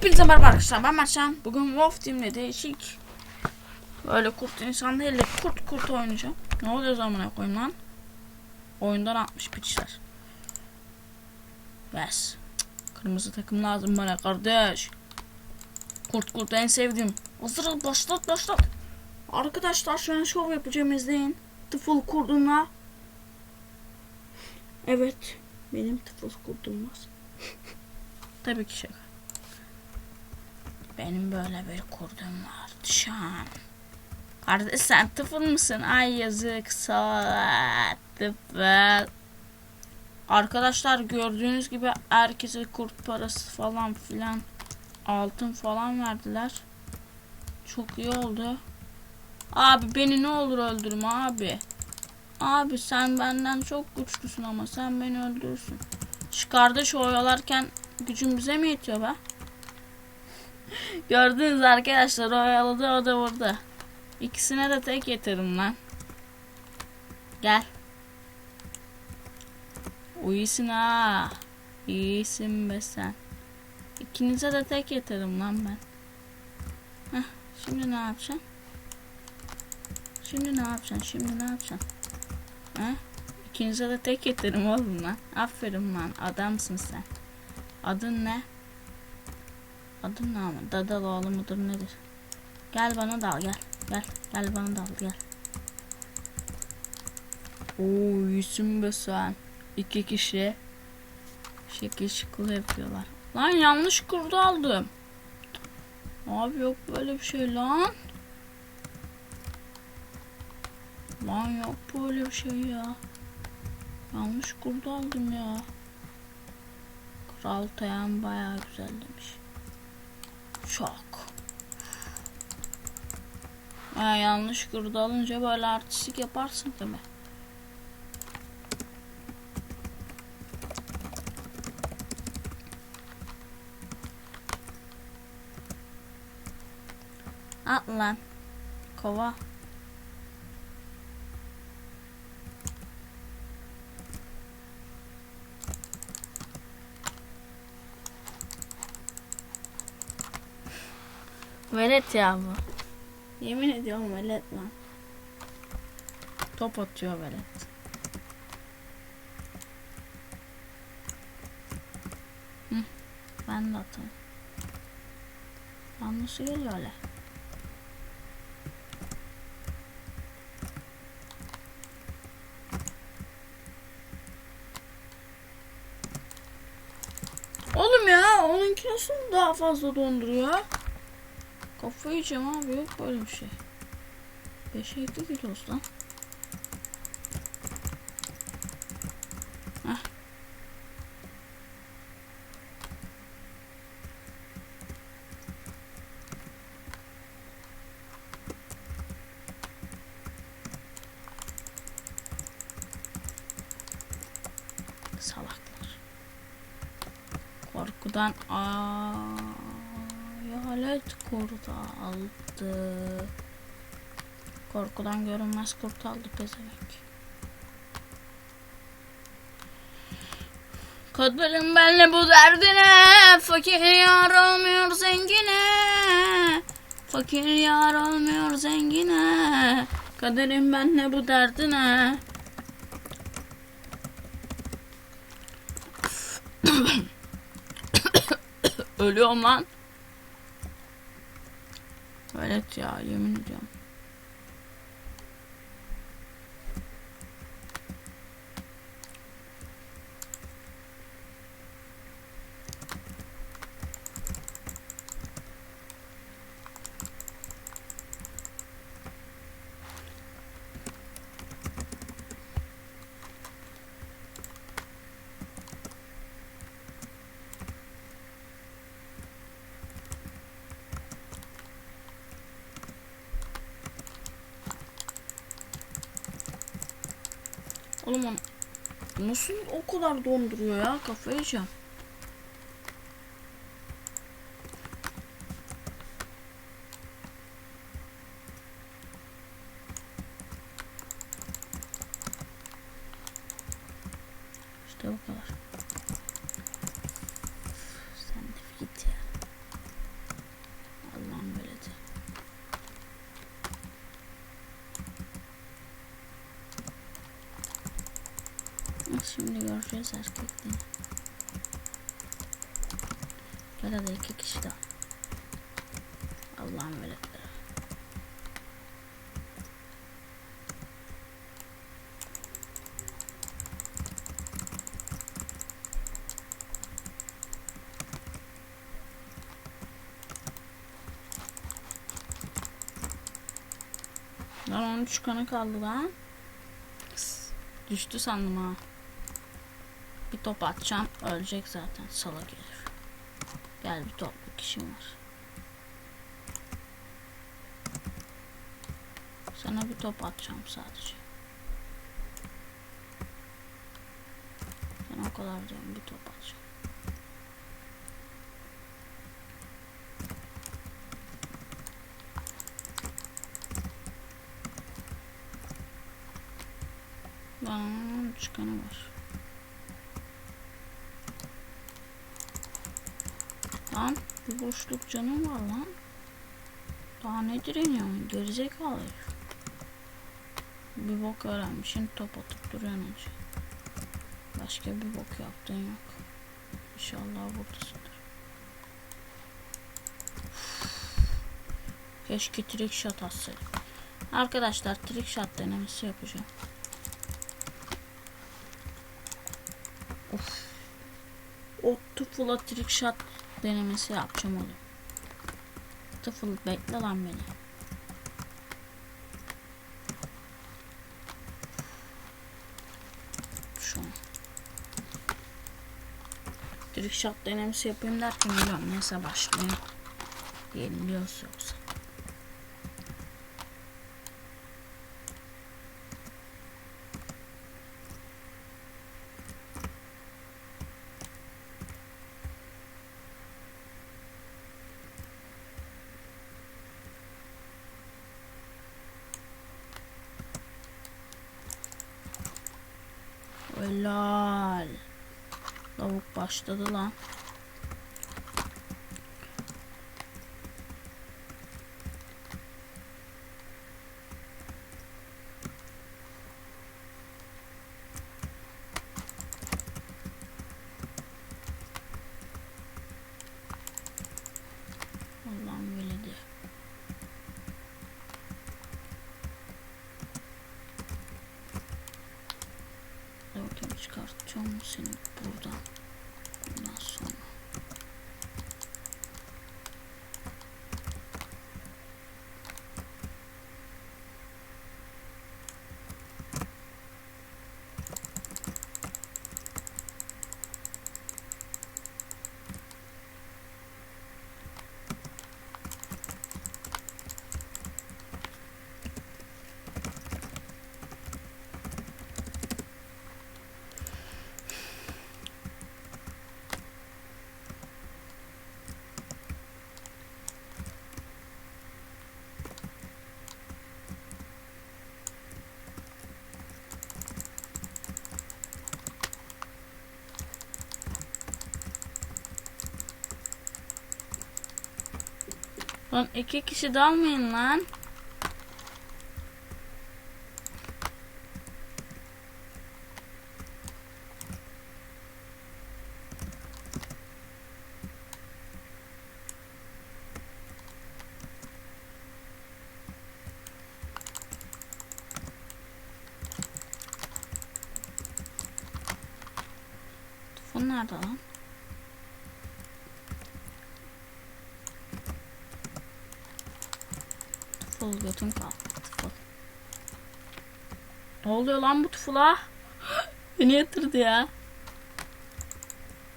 Hepinize merhaba arkadaşlar ben Mertcan. Bugün Wolf Team'le değişik böyle kurt insan değil de kurt kurt oynayacağım. Ne oluyor zamana koyayım lan? Oyundan atmış piçler. Bes. Kırmızı takım lazım bana kardeş. Kurt kurt en sevdiğim. Hazır başlat başlat. Arkadaşlar şu an şov yapacağım izleyin. Tıfıl kurdumla. Evet. Benim tıfıl kurdum var. Tabii ki şaka. Benim böyle bir kurdum var. Şan. Kardeş sen tıfıl mısın? Ay yazık. Saat tıfıl. Arkadaşlar gördüğünüz gibi herkese kurt parası falan filan altın falan verdiler. Çok iyi oldu. Abi beni ne olur öldürme abi. Abi sen benden çok güçlüsün ama sen beni öldürürsün. Şu kardeş oyalarken gücüm bize mi yetiyor be? Gördünüz arkadaşlar oyaladı o da burada. İkisine de tek yeterim lan. Gel. İyisin ha. İyisin be sen. İkinize de tek yeterim lan ben. Heh, şimdi ne yapacaksın? Şimdi ne yapacaksın? Şimdi ne yapacaksın? Heh? İkinize de tek yeterim oğlum lan. Aferin lan. Adamsın sen. Adın ne? Adın ne ama? Dadaloğlu mudur nedir? Gel bana da al gel. Gel. Gel bana da al gel. Oo iyisin be sen. İki kişi. Şekil şıkıl yapıyorlar. Lan yanlış kurdu aldım. Abi yok böyle bir şey lan. Lan yok böyle bir şey ya. Yanlış kurdu aldım ya. Kral Tayan bayağı güzel demiş. Çok. Ha, yanlış kurdu alınca böyle artistik yaparsın mi? At lan. Kova. Velet ya bu. Yemin ediyorum velet lan. Top atıyor velet. Hı, ben de atayım. Lan nasıl geliyor öyle? Oğlum ya onunki nasıl daha fazla donduruyor? Kafayı yiyeceğim abi yok böyle bir şey. 5'e 2 kilos lan. Salaklar. Korkudan hayalet kurdu aldı. Korkudan görünmez kurt aldı pezevenk. Kaderim benle bu derdine Fakir yar olmuyor zengine Fakir yar olmuyor zengine Kaderim benle bu derdine Ölüyorum lan. Evet ya yemin ediyorum. Oğlum nasıl o kadar donduruyor ya kafayı yiyeceğim. İşte bu kadar. Sen de git ya. İkiniz erkek değil. Ya iki kişi daha. Allah'ın veletleri. Lan 13 kanı kaldı lan. Düştü sandım ha. Bir top atacağım ölecek zaten sala gelir. Gel bir topluk işim var. Sana bir top atacağım sadece. Sana o kadar diyorum bir top atacağım. Lan çıkanı var. Lan bir boşluk canım var lan. Daha ne direniyorsun gerizekalı herif. Bir bok öğrenmişsin top atıp duruyorsun. Başka bir bok yaptığın yok. İnşallah buradasındır. Keşke trick shot atsaydım. Arkadaşlar trick shot denemesi yapacağım. Of. O tıfıla trick shot denemesi yapacağım oğlum. Tıfıl bekle lan beni. Şu an. Trick shot denemesi yapayım derken biliyorum neyse başlayayım. Yeniliyoruz yoksa. Helal. Lavuk başladı lan. 胸型不大。Lan iki kişi dalmayın lan. Telefon nerede lan? Götüm kalktı tuful. Ne oluyor lan bu tufula? Beni yatırdı ya.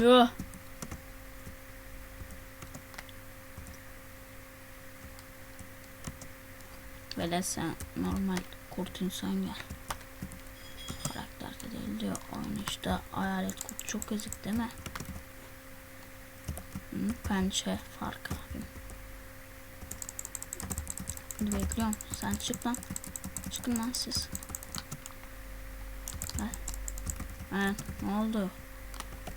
Yo. Böyle sen normal kurt insan gel. Karakterde değil diyor. Oynayışta hayalet kurt çok ezik değil mi? Pençe fark abim. Bekliyorum. Sen çık lan. Çıkın lan siz. Heh. He, ne oldu?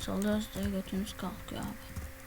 Salıyoruz diye götünüz kalkıyor abi.